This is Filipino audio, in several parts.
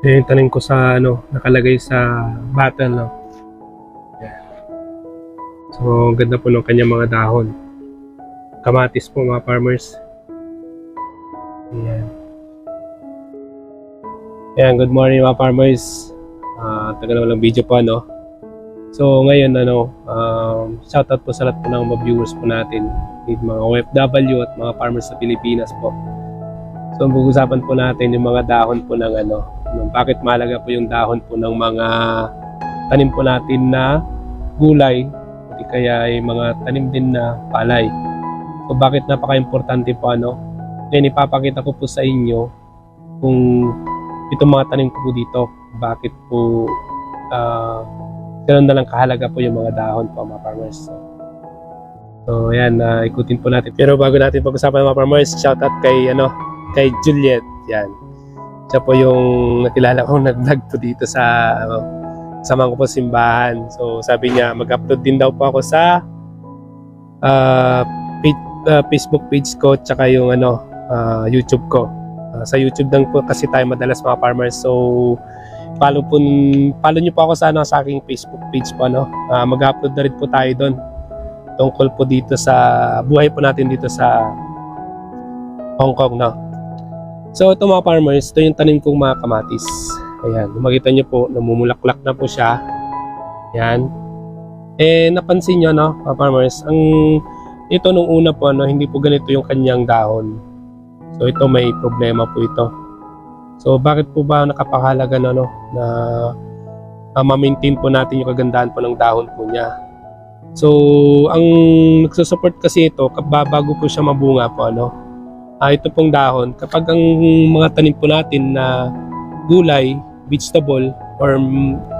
Yan yung tanim ko sa ano, nakalagay sa bottle, no? Yan. So, ang ganda po ng kanyang mga dahon. Kamatis po mga farmers. Yan. Yan, good morning mga farmers. Ah, tagal na walang video po, ano? So, ngayon, ano, um, shoutout po sa lahat po ng mga viewers po natin, mga OFW at mga farmers sa Pilipinas po. So, ang pag-usapan po natin yung mga dahon po ng ano, bakit mahalaga po yung dahon po ng mga tanim po natin na gulay, o kaya ay mga tanim din na palay. So, bakit napaka-importante po ano? Ngayon, ipapakita ko po sa inyo kung itong mga tanim ko po dito, bakit po ah ganun na lang kahalaga po yung mga dahon po mga farmers. So, so ayan, uh, ikutin po natin. Pero bago natin pag-usapan mga farmers, shoutout kay ano, kay Juliet. Yan. Siya po yung nakilala kong nag-vlog po dito sa ano, samahan ko po simbahan. So sabi niya, mag-upload din daw po ako sa ah, page, ah, Facebook page ko tsaka yung ano, ah, YouTube ko. Ah, sa YouTube lang po kasi tayo madalas mga farmers. So follow po follow niyo po ako sa ano sa aking Facebook page po ano. Ah, mag-upload na rin po tayo doon tungkol po dito sa buhay po natin dito sa Hong Kong no. So ito mga farmers, ito yung tanim kong mga kamatis. Ayan, makita niyo po, namumulaklak na po siya. Ayan. Eh, napansin niyo no, mga farmers, ang ito nung una po, ano, hindi po ganito yung kanyang dahon. So ito may problema po ito. So bakit po ba nakapakahalaga na no na uh, ma-maintain po natin yung kagandahan po ng dahon po niya. So ang nagsusupport kasi ito bago po siya mabunga po ano. Ah, ito pong dahon kapag ang mga tanim po natin na gulay, vegetable or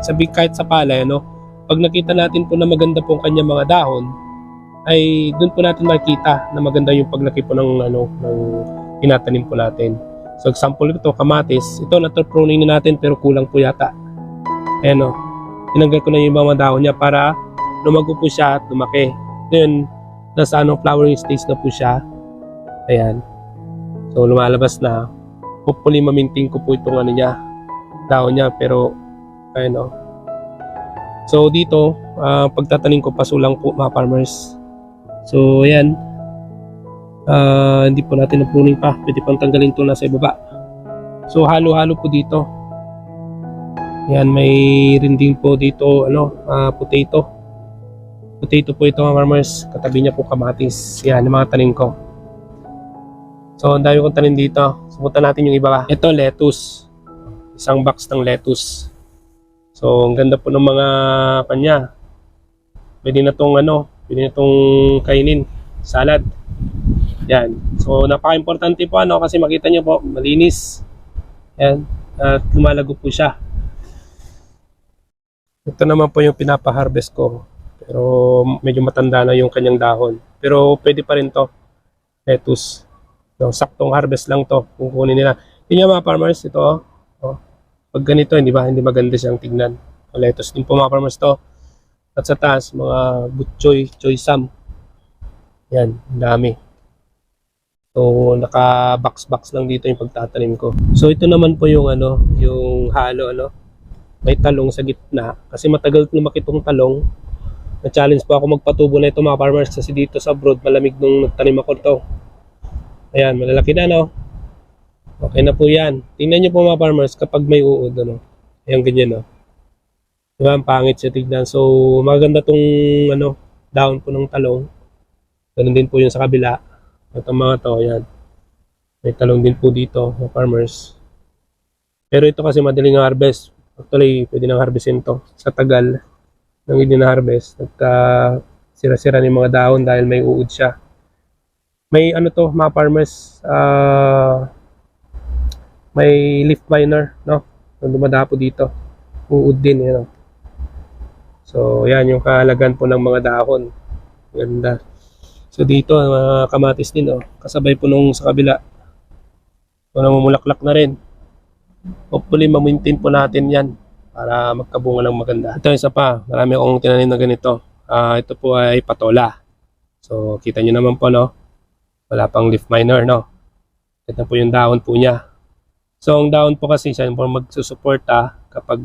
sabi kahit sa palay ano, pag nakita natin po na maganda po ang kanyang mga dahon ay doon po natin makikita na maganda yung paglaki po ng ano ng tinatanim po natin. So example ito, kamatis. Ito, natuproning na natin pero kulang po yata. Ayan o. Tinanggal ko na yung mga dahon niya para lumago po siya at lumaki. Ngayon, nasa ano, flowering stage na po siya. Ayan. So lumalabas na. Hopefully, maminting ko po itong ano niya, dahon niya. Pero, ayan o. So dito, ah, pagtatanim ko pasulang po mga farmers. So ayan, Ah, hindi po natin na-pruning pa. Pwede pang tanggalin ito nasa ibaba. So, halo-halo po dito. Yan, may rin din po dito, ano, ah, potato. Potato po ito mga farmers. Katabi niya po kamatis. Yan, mga tanim ko. So, ang dami kong tanim dito. Subutan natin yung iba. Ito, lettuce. Isang box ng lettuce. So, ang ganda po ng mga kanya. Pwede na tong ano, pwede na tong kainin. Salad. Yan. So, napaka-importante po ano kasi makita nyo po, malinis. Yan. At lumalago po siya. Ito naman po yung pinapa-harvest ko. Pero medyo matanda na yung kanyang dahon. Pero pwede pa rin to. Lettuce. No, saktong harvest lang to. Kung kunin nila. Tingnan mga farmers, ito. Oh. Oh. Pag ganito, hindi ba? Hindi maganda siyang tignan. Lettuce din po mga farmers to. At sa taas, mga butchoy, choy sam. Yan, dami. So, naka-box-box lang dito yung pagtatanim ko. So, ito naman po yung ano, yung halo, ano. May talong sa gitna. Kasi matagal lumaki itong talong. Na-challenge po ako magpatubo na ito mga farmers kasi dito sa abroad, malamig nung nagtanim ako ito. Ayan, malalaki na, no? Okay na po yan. Tingnan nyo po mga farmers kapag may uod, ano. Ayan, ganyan, no? Diba, ang pangit siya tignan. So, maganda tong, ano, down po ng talong. Ganun din po yung sa kabila. At ang mga to, yan. May talong din po dito, mga farmers. Pero ito kasi madaling harvest. Actually, pwede nang harvestin to sa tagal nang hindi na-harvest. Nagka sira-sira ng mga dahon dahil may uod siya. May ano to, mga farmers, ah may leaf miner, no? Nung dumadapo dito. Uod din, yun. So, yan yung kahalagan po ng mga dahon. Ganda. So dito, mga kamatis din, oh. kasabay po nung sa kabila. So namumulaklak na rin. Hopefully, ma-maintain po natin yan para magkabunga ng maganda. Ito isa pa, marami akong tinanim na ganito. Ah, ito po ay patola. So kita nyo naman po, no? Wala pang leaf miner, no? Ito po yung dahon po niya. So ang dahon po kasi siya po magsusuporta kapag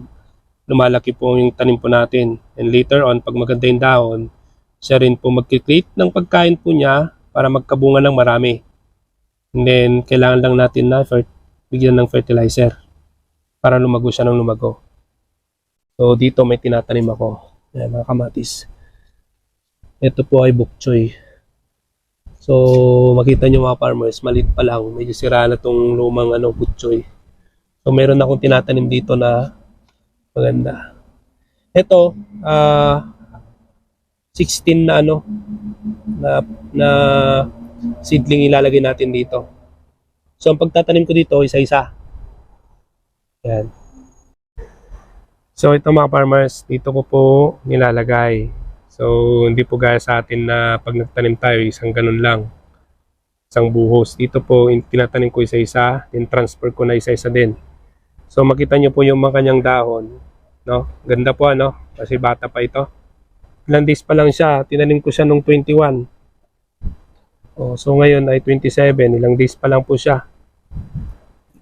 lumalaki po yung tanim po natin. And later on, pag maganda yung dahon, siya rin po magkikreate ng pagkain po niya para magkabunga ng marami. And then, kailangan lang natin na bigyan ng fertilizer para lumago siya ng lumago. So, dito may tinatanim ako. Ayan, mga kamatis. Ito po ay bok choy. So, makita nyo mga farmers, malit pa lang. Medyo sira na tong lumang ano, bok choy. So, meron akong tinatanim dito na maganda. Ito, ah 16 na ano, na, na seedling ilalagay natin dito. So, ang pagtatanim ko dito, isa-isa. Yan. So, ito mga farmers, dito ko po nilalagay. So, hindi po gaya sa atin na pag nagtanim tayo, isang ganun lang. Isang buhos. Dito po, in- tinatanim ko isa-isa, then transfer ko na isa-isa din. So, makita nyo po yung mga kanyang dahon. No? Ganda po ano, kasi bata pa ito. Ilang days pa lang siya, tinanim ko siya nung 21. Oh, so ngayon ay 27, ilang days pa lang po siya.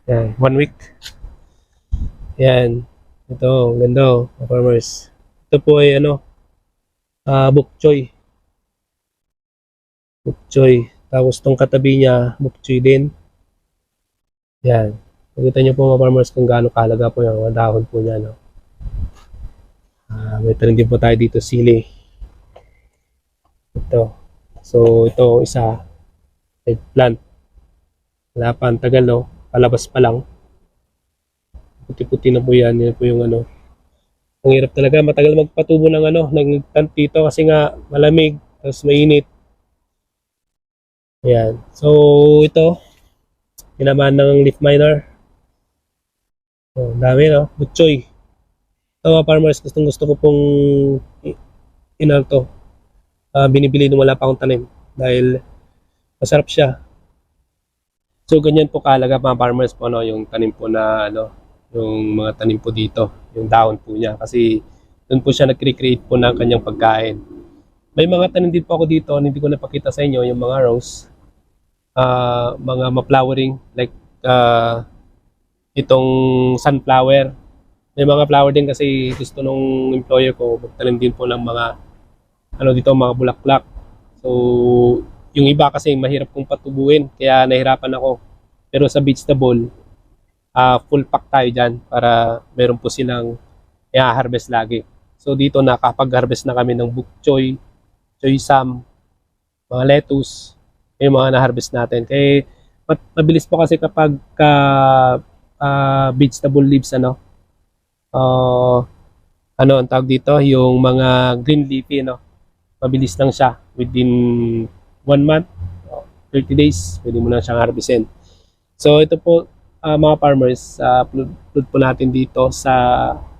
Yan, one week. Yan. Ito, ganda oh, farmers. Ito po ay ano, ah bok choy. Bok choy. Tapos tong katabi niya, bok choy din. Yan. Makita niyo po mga farmers kung gaano kalaga po yung dahon po niya. No? Ah, may tanim din po tayo dito sili. Ito. So, ito isa. Eggplant. Wala pa. Ang tagal, no? Palabas pa lang. Puti-puti na po yan. Yan po yung ano. Ang hirap talaga. Matagal magpatubo ng ano, ng eggplant dito kasi nga malamig. Tapos mainit. Ayan. So, ito. Tinamaan ng leaf miner. Ang dami, no? Butchoy. Ito mga farmers, gustong gusto ko pong i- inal to. Ah, binibili nung wala pa akong tanim dahil masarap siya. So ganyan po kalaga mga farmers po no, yung tanim po na ano, yung mga tanim po dito, yung dahon po niya kasi doon po siya nag-recreate po ng kanyang pagkain. May mga tanim din po ako dito, hindi ko napakita sa inyo yung mga rose, ah, mga ma-flowering like ah, itong sunflower. May mga flower din kasi gusto nung employer ko magtanim din po ng mga ano dito mga bulaklak. So yung iba kasi mahirap kong patubuin kaya nahirapan ako. Pero sa vegetable, ah full pack tayo dyan para meron po silang i-harvest lagi. So dito nakapag-harvest na kami ng bok choy, choy sam, mga lettuce, yung mga na-harvest natin. Kaya mabilis po kasi kapag ka ah, vegetable leaves ano, ah, ano ang tawag dito, yung mga green leafy no. Mabilis lang siya within one month, 30 days, pwede mo na siyang harvestin. So ito po ah, mga farmers, uh, upload upload po natin dito sa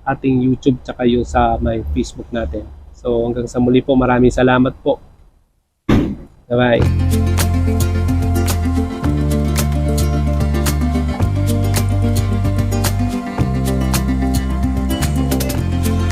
ating YouTube tsaka yung sa my Facebook natin. So hanggang sa muli po, maraming salamat po. Bye-bye.